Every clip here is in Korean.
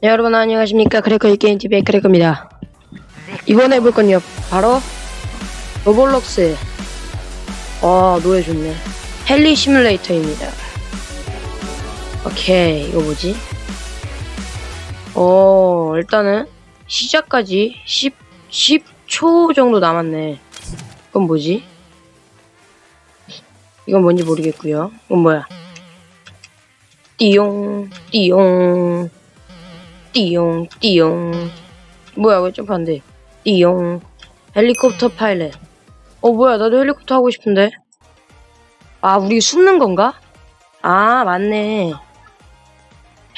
네, 여러분 안녕하십니까? 크래커 게임TV의 크래커입니다. 이번에 해볼 건요. 바로 로블록스. 와 노래 좋네. 헬리 시뮬레이터입니다. 오케이. 이거 뭐지? 어 일단은 시작까지 10, 10초 정도 남았네. 이건 뭐지? 이건 뭔지 모르겠고요. 이건 뭐야? 띠용 띠용 띠용 띠용. 뭐야 왜 점프 안돼 띠용. 헬리콥터 파일럿 어 뭐야 나도 헬리콥터 하고 싶은데. 아 우리 숨는 건가? 아 맞네.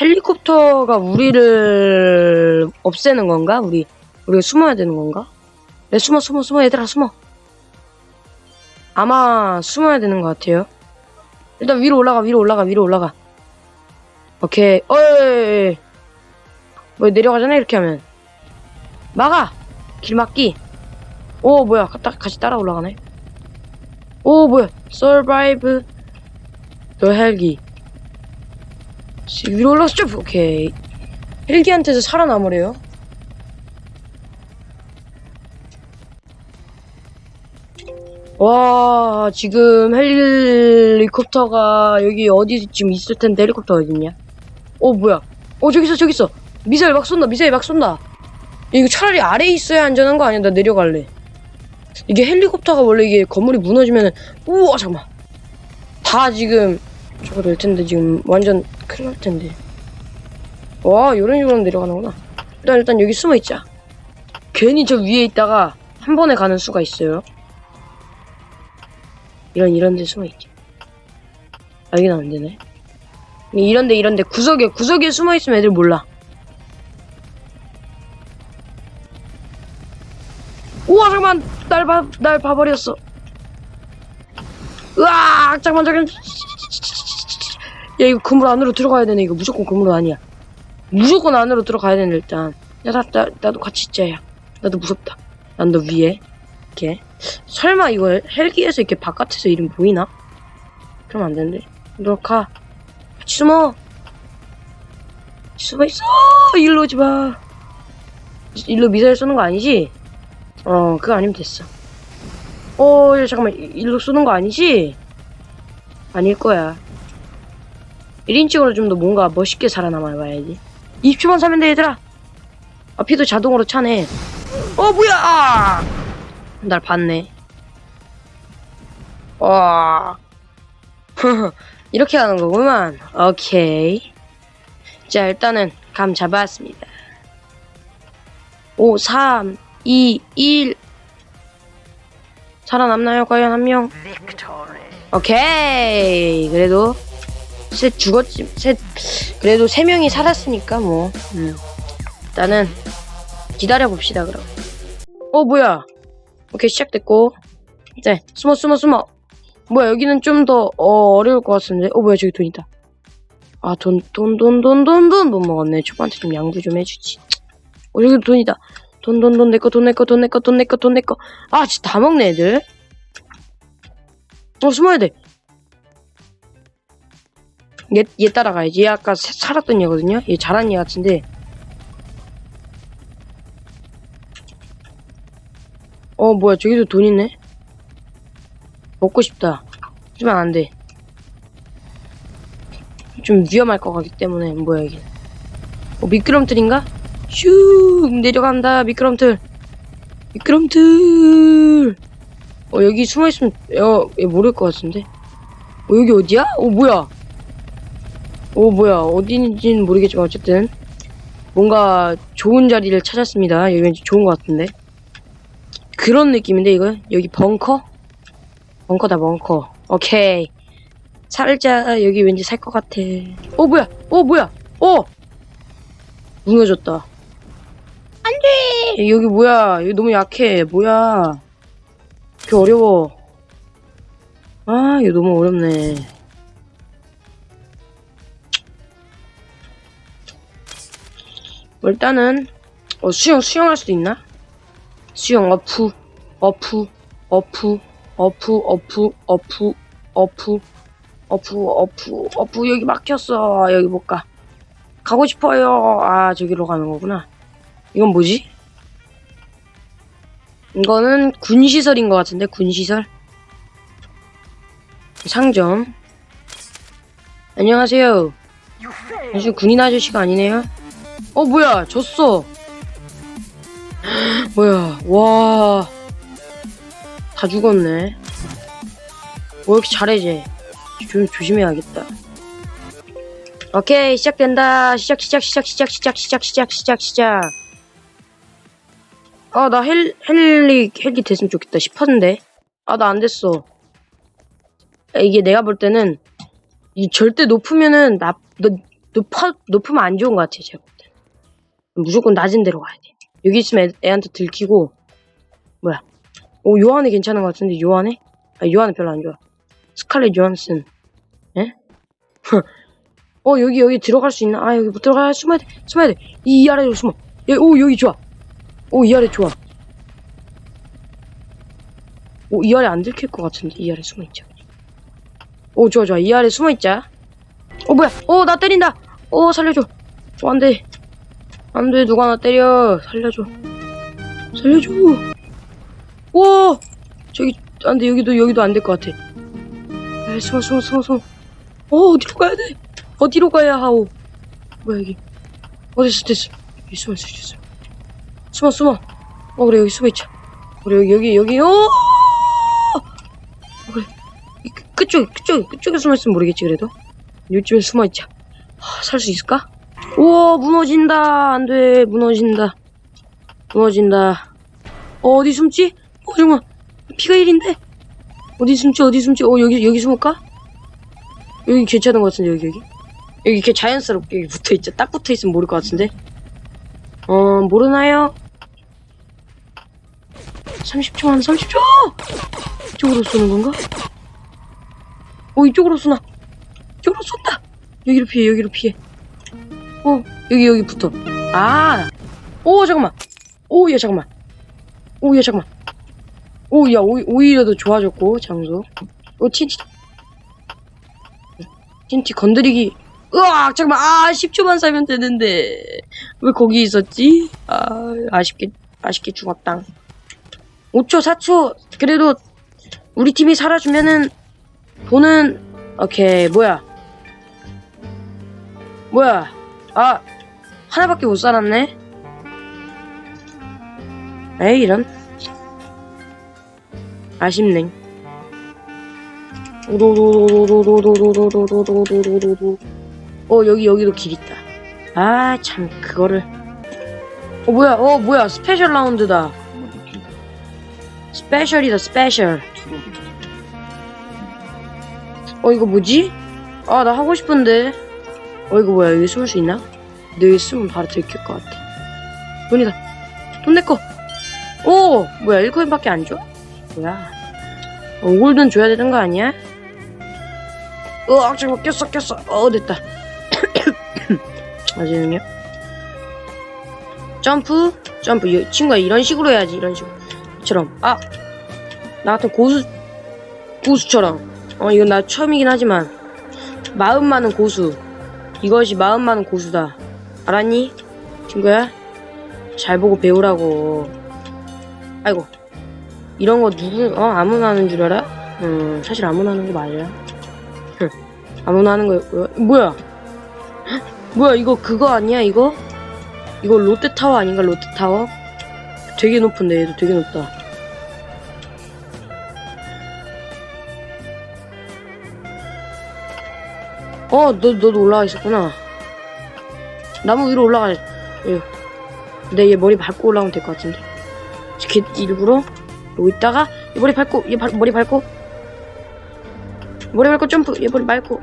헬리콥터가 우리를 없애는 건가? 우리 우리가 숨어야 되는 건가? 네 숨어 숨어 숨어. 얘들아 숨어. 아마 숨어야 되는 것 같아요. 일단 위로 올라가 위로 올라가 위로 올라가. 오케이 어이 뭐 내려가잖아 이렇게 하면. 막아! 길 막기. 오 뭐야. 다, 같이 따라 올라가네. 오 뭐야. Survive 더 헬기 위로 올라서 점프 오케이. 헬기한테서 살아남으래요. 와 지금 헬리콥터가 여기 어디 지금 있을 텐데 헬리콥터 어딨냐? 어 뭐야. 어 저기 있어 저기 있어 미사일 막 쏜다 미사일 막 쏜다. 이거 차라리 아래에 있어야 안전한 거 아니야? 나 내려갈래. 이게 헬리콥터가 원래 이게 건물이 무너지면은 우와 잠깐만. 다 지금 저거 될 텐데 지금 완전 큰일 날 텐데. 와 이런 식으로 내려가는구나. 일단 일단 여기 숨어 있자. 괜히 저 위에 있다가 한 번에 가는 수가 있어요. 이런 이런 데 숨어 있지. 아 여기는 안 되네. 이런데 이런데 구석에 구석에 숨어 있으면 애들 몰라 우와 잠깐만 날 봐, 날 봐버렸어. 으악 잠깐만 잠깐만 야 이거 건물 안으로 들어가야 되네. 이거 무조건 건물 아니야. 무조건 안으로 들어가야 되네 일단. 야 나, 나, 나도 같이 있자 야. 나도 무섭다. 난 너 위에. 이렇게. 설마 이거 헬기에서 이렇게 바깥에서 이름 보이나? 그럼 안 되는데. 너가. 같이 숨어. 숨어 있어. 일로 오지 마. 일로 미사일 쏘는 거 아니지? 어, 그거 아니면 됐어. 어, 야, 잠깐만, 이- 일로 쏘는 거 아니지? 아닐 거야. 1인칭으로 좀 더 뭔가 멋있게 살아남아 봐야지. 20초만 사면 돼, 얘들아! 아, 피도 자동으로 차네. 어, 뭐야! 아! 날 봤네. 와. 이렇게 하는 거구만. 오케이. 자, 일단은 감 잡았습니다. 5, 3, 2, 1. 살아남나요? 과연 한 명? 오케이. 그래도 셋 죽었지. 셋 그래도 세 명이 살았으니까 뭐. 음. 일단은 기다려 봅시다. 그럼. 어 뭐야? 오케이 시작됐고. 네 숨어 숨어 숨어. 뭐야 여기는 좀 더 어, 어려울 것 같은데. 어 뭐야 저기 돈 있다. 아 돈 돈 돈 돈 돈 돈 못 먹었네. 초반한테 좀 양보 좀 해주지. 어 여기 돈이다. 돈, 돈, 돈, 내꺼, 돈, 내꺼, 돈, 내꺼, 돈, 내꺼, 돈, 내꺼. 아, 진짜 다 먹네, 애들. 어, 숨어야 돼. 얘, 얘 따라가야지. 얘 아까 사- 살았던 얘거든요? 얘 잘한 얘 같은데. 어, 뭐야, 저기도 돈 있네? 먹고 싶다. 하지만 안 돼. 좀 위험할 것 같기 때문에, 뭐야, 이게. 어, 미끄럼틀인가? 슉 내려간다 미끄럼틀. 미끄럼틀. 어 여기 숨어있으면 어, 얘 모를 것 같은데. 어 여기 어디야? 어 뭐야? 어 뭐야? 어디인지는 모르겠지만 어쨌든. 뭔가 좋은 자리를 찾았습니다. 여기 왠지 좋은 것 같은데. 그런 느낌인데 이거? 여기 벙커? 벙커다 벙커. 오케이. 살자. 여기 왠지 살 것 같아. 어 뭐야? 어 뭐야? 어! 무너졌다 안돼! 여기 뭐야? 여기 너무 약해. 뭐야? 이렇게 어려워. 아 이거 너무 어렵네. 뭐 일단은 어 수영 수영할 수도 있나? 수영 어프 어프 어프 어프 어프 어프 어프 어프 어프 어프. 여기 막혔어. 여기 못 가. 가고 싶어요. 아, 저기로 가는 거구나. 이건 뭐지? 이거는 군시설인 것 같은데, 군시설. 상점. 안녕하세요. 사실 군인 아저씨가 아니네요. 어, 뭐야, 졌어. 뭐야, 와. 다 죽었네. 뭐 이렇게 잘해, 쟤. 좀 조심해야겠다. 오케이, 시작된다. 시작, 시작, 시작, 시작, 시작, 시작, 시작, 시작, 시작. 아, 나 헬, 헬리, 헬기 됐으면 좋겠다 싶었는데. 아, 나 안 됐어. 아, 이게 내가 볼 때는, 이 절대 높으면은, 나, 너, 높아, 높으면 안 좋은 것 같아, 제가 볼 때. 무조건 낮은 데로 가야 돼. 여기 있으면 애, 애한테 들키고, 뭐야. 오, 요한이 괜찮은 것 같은데, 요한이? 아, 요한은 별로 안 좋아. 스칼렛 요한슨. 예? 어, 여기, 여기 들어갈 수 있나? 아, 여기 못 들어가. 숨어야 돼. 숨어야 돼. 이, 이 아래로 숨어. 여기, 오, 여기 좋아. 오, 이 아래 좋아. 오, 이 아래 안 들킬 것 같은데. 이 아래 숨어 있자. 오, 좋아, 좋아. 이 아래 숨어 있자. 어, 뭐야. 오, 나 때린다. 오, 살려줘. 어, 안 돼. 안 돼. 누가 나 때려. 살려줘. 살려줘. 오! 저기, 안 돼. 여기도, 여기도 안 될 것 같아. 에이, 숨어, 숨어, 숨어, 숨어. 어, 어디로 가야 돼? 어디로 가야 하오? 뭐야, 여기. 어, 됐어, 됐어. 여기 숨어, 숨어, 숨어. 숨어, 숨어. 어, 그래, 여기 숨어 있자. 그래, 여기, 여기, 여기, 오! 어, 그래. 이 끝- 끝쪽, 끝쪽, 끝쪽에 숨어 있으면 모르겠지, 그래도. 요쯤에 숨어 있자. 살 수 있을까? 우와, 무너진다. 안 돼, 무너진다. 무너진다. 어, 어디 숨지? 어, 정말. 피가 1인데? 어디 숨지, 어디 숨지? 어, 여기, 여기 숨을까? 여기 괜찮은 것 같은데, 여기, 여기. 여기 이렇게 자연스럽게 여기 붙어 있죠. 딱 붙어 있으면 모를 것 같은데. 어, 모르나요? 30초만, 30초! 이쪽으로 쏘는 건가? 어, 이쪽으로 쏘나? 이쪽으로 쏜다! 여기로 피해, 여기로 피해. 어, 여기, 여기 붙어. 아! 오, 잠깐만. 오, 야, 잠깐만. 오, 야, 잠깐만. 오, 야, 오, 오히려 더 좋아졌고, 장소. 오, 틴티. 틴티 건드리기. 으악, 잠깐만. 아, 10초만 살면 되는데. 왜 거기 있었지? 아, 아쉽게, 아쉽게 죽었다. 5초, 4초. 그래도 우리 팀이 살아주면은 돈은 오케이 뭐야? 뭐야? 아 하나밖에 못 살았네. 에이 이런 아쉽네. 어 여기 여기도 길 있다. 아 참 그거를. 어 뭐야? 어 뭐야? 스페셜 라운드다. 스페셜이다, 스페셜. 어, 이거 뭐지? 아, 나 하고 싶은데. 어, 이거 뭐야, 여기 숨을 수 있나? 근데 여기 숨으면 바로 들킬 것 같아. 돈이다. 돈 내꺼. 오! 뭐야, 1코인밖에 안 줘? 뭐야. 어, 5골든 줘야 되는 거 아니야? 으악, 잠깐 꼈어, 꼈어. 어, 됐다. 아직은요? 점프, 점프. 이 친구야, 이런 식으로 해야지, 이런 식으로. 이처럼. 아! 나 같은 고수, 고수처럼. 어, 이건 나 처음이긴 하지만. 마음 많은 고수. 이것이 마음 많은 고수다. 알았니? 친구야? 잘 보고 배우라고. 아이고. 이런 거 누구, 어, 아무나 하는 줄 알아? 음, 사실 아무나 하는 거 맞아. 흥, 아무나 하는 거였고요. 뭐야? 헉, 뭐야, 이거 그거 아니야, 이거? 이거 롯데타워 아닌가, 롯데타워? 되게 높은데, 얘도 되게 높다. 어, 너, 너도 올라가 있었구나. 나무 위로 올라가. 예. 근데 얘 머리 밟고 올라오면 될 것 같은데. 이렇게 일부러 여기 있다가 얘 머리 밟고 얘 발- 머리 밟고 머리 밟고 점프 얘 머리 밟고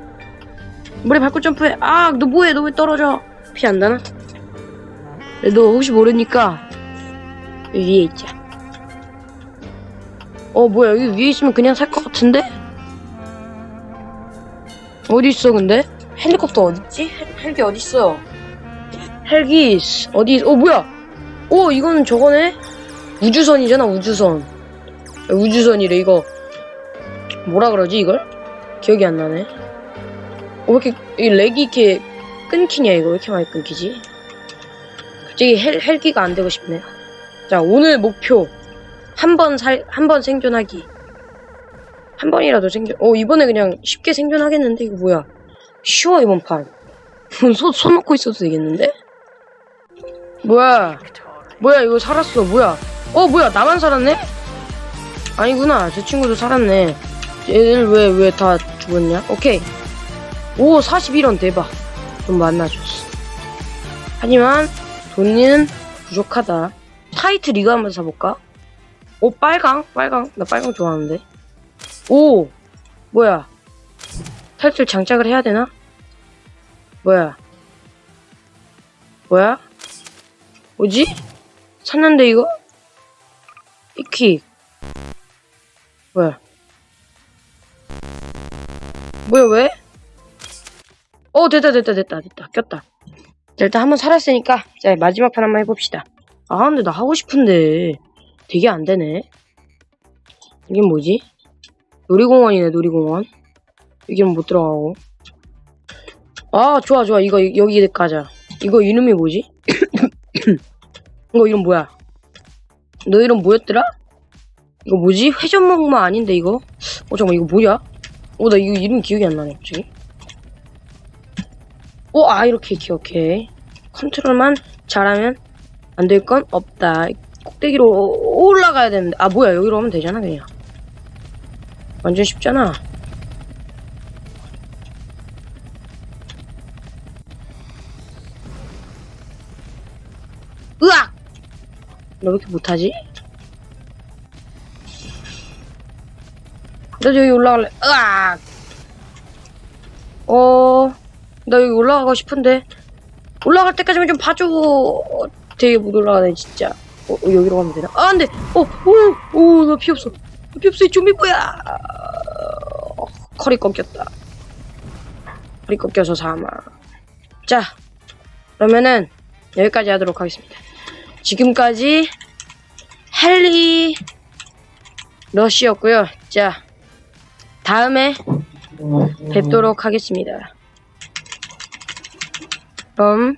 머리 밟고 점프해 아 너 뭐해 너 왜 떨어져 피 안 나나? 너 혹시 모르니까 위에 있자 어 뭐야 여기 위에 있으면 그냥 살 것 같은데? 어디 있어 근데? 헬리콥터 어딨지? 헬, 헬기 어딨어? 헬기 어디 어 뭐야 오 이거는 저거네? 우주선이잖아 우주선 아, 우주선이래 이거 뭐라 그러지 이걸? 기억이 안 나네 어, 왜 이렇게 이 렉이 이렇게 끊기냐 이거 왜 이렇게 많이 끊기지? 갑자기 헬, 헬기가 안 되고 싶네요. 자 오늘 목표 한 번 살 한 번 생존하기. 한 번이라도 생존. 어 이번에 그냥 쉽게 생존하겠는데 이거 뭐야? 쉬워 이번 판. 손, 손 놓고 있어도 되겠는데? 뭐야? 뭐야 이거 살았어 뭐야? 어 뭐야 나만 살았네? 아니구나 저 친구도 살았네. 얘들 왜 왜 다 죽었냐? 오케이. 오 41원 대박. 좀 만나줬어. 하지만 돈은 부족하다. 타이트 리그 한번 사볼까? 오 빨강 빨강 나 빨강 좋아하는데. 오 뭐야? 타이틀 장착을 해야 되나? 뭐야? 뭐야? 뭐지? 샀는데 이거? 이킥 뭐야? 뭐야 왜? 어 됐다 됐다 됐다 됐다 꼈다 자, 일단 한번 살았으니까 자 마지막 판 한번 해봅시다 아 근데 나 하고 싶은데 되게 안 되네 이게 뭐지? 놀이공원이네 놀이공원 여기는 못 들어가고 아 좋아 좋아 이거 여기 가자 이거 이름이 뭐지? 이거 이름 뭐야? 너 이름 뭐였더라? 이거 뭐지? 회전목마 아닌데 이거? 어 잠깐 이거 뭐야? 어 나 이거 이름 기억이 안 나네 갑자기 어 아 이렇게 기억해 컨트롤만 잘하면 안 될 건 없다 꼭대기로 올라가야 되는데 아 뭐야 여기로 하면 되잖아 그냥 완전 쉽잖아 으악! 너 왜 이렇게 못하지? 나도 여기 올라갈래. 으악! 어, 나 여기 올라가고 싶은데. 올라갈 때까지만 좀 봐줘. 어, 되게 못 올라가네, 진짜. 어, 어, 여기로 가면 되나? 아, 안 돼! 어, 오, 오, 나 피 없어. 나 피 없어, 이 좀비 뭐야! 어, 컬이 꺾였다. 컬이 꺾여서 사망. 자, 그러면은, 여기까지 하도록 하겠습니다. 지금까지 헨리 러시였고요. 자, 다음에 뵙도록 하겠습니다. 그럼